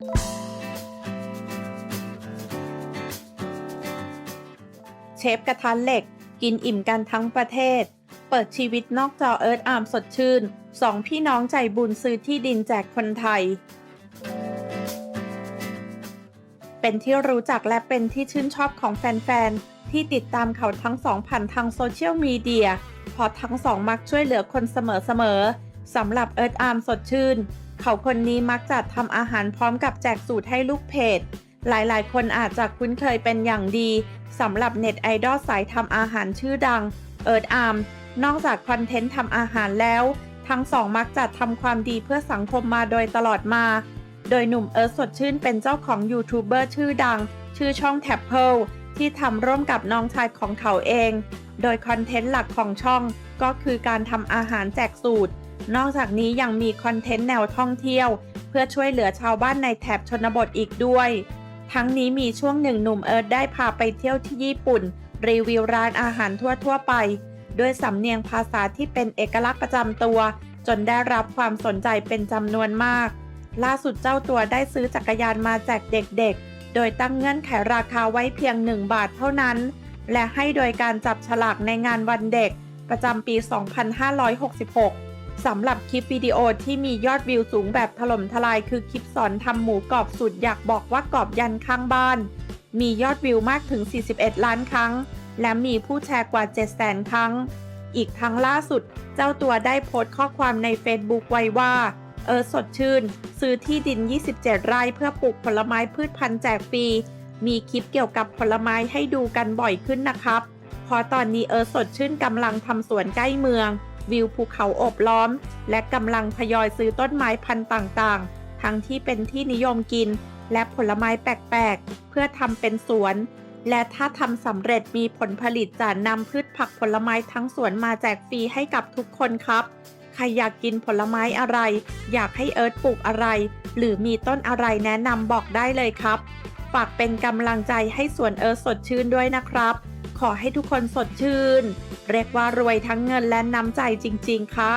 เชฟกระทะเหล็ก กินอิ่มกันทั้งประเทศ เปิดชีวิตนอกจอเอิร์ธอาร์มสดชื่นสองพี่น้องใจบุญซื้อที่ดินแจกคนไทย เป็นที่รู้จักและเป็นที่ชื่นชอบของแฟน ๆ ที่ติดตามเขาทั้งสองผ่านทางโซเชียลมีเดียเพราะทั้งสองมักช่วยเหลือคนเสมอๆสำหรับเอิร์ธอาร์มสดชื่น เขาคนนี้มักจะทำอาหารพร้อมกับแจกสูตรให้ลูกเพจ หลายๆ คนอาจจะคุ้นเคยเป็นอย่างดีสำหรับเน็ตไอดอลสายทำอาหารชื่อดัง เอิร์ธอาร์ม นอกจากคอนเทนต์ทำอาหารแล้ว ทั้งสองมักจะทำความดีเพื่อสังคมมาโดยตลอดมา โดยหนุ่มเอิร์ธสดชื่นเป็นเจ้าของยูทูบเบอร์ชื่อดัง ชื่อช่องแท็บเพิลที่ทำร่วมกับน้องชายของเขาเอง โดยคอนเทนต์หลักของช่องก็คือการทำอาหารแจกสูตร นอกจากนี้ยังมีคอนเทนต์แนวท่องเที่ยว เพื่อช่วยเหลือชาวบ้านในแถบชนบทอีกด้วย ทั้งนี้มีช่วงหนึ่งหนุ่มเอิร์ธได้พาไปเที่ยวที่ญี่ปุ่น รีวิวร้านอาหารทั่วๆไป ด้วยสำเนียงภาษาที่เป็นเอกลักษณ์ประจำตัว จนได้รับความสนใจเป็นจำนวนมาก ล่าสุดเจ้าตัวได้ซื้อจักรยานมาแจกเด็กๆ โดยตั้งเงื่อนไขราคาไว้เพียง 1 บาทเท่านั้น และให้โดยการจับฉลากในงานวันเด็ก ประจำปี 2566 สำหรับคลิปวิดีโอที่มียอดวิวสูงแบบถล่มทลายคือคลิปสอนทำหมูกรอบสุดอยากบอกว่ากรอบยันข้างบ้าน มียอดวิวมากถึง 41 ล้านครั้ง และมีผู้แชร์กว่า 7 0 0 0 0 ครั้ง อีกทั้งล่าสุด เจ้าตัวได้โพสต์ข้อความใน Facebook ไว้ว่า เออสดชื่น ซื้อที่ดิน 27 ไร่เพื่อปลูกผลไม้พืชพันธุ์แจกฟรี มีคลิปเกี่ยวกับผลไม้ให้ดูกันบ่อยขึ้นนะครับเพราะตอนนี้เออสดชื่นกำลังทำสวนใกล้เมือง วิวภูเขาโอบล้อม และกำลังทยอยซื้อต้นไม้พันธุ์ต่างๆ ทั้งที่เป็นที่นิยมกิน และผลไม้แปลกๆ เพื่อทำเป็นสวน และถ้าทำสำเร็จมีผลผลิตจะนำพืชผักผลไม้ทั้งสวนมาแจกฟรีให้กับทุกคนครับ ใครอยากกินผลไม้อะไร อยากให้เอิร์ธปลูกอะไร หรือมีต้นอะไรแนะนำบอกได้เลยครับ ฝากเป็นกำลังใจให้สวนเอิร์ธสดชื่นด้วยนะครับ ขอให้ทุกคนสดชื่น เรียกว่ารวยทั้งเงินและน้ำใจจริง ๆ ค่ะ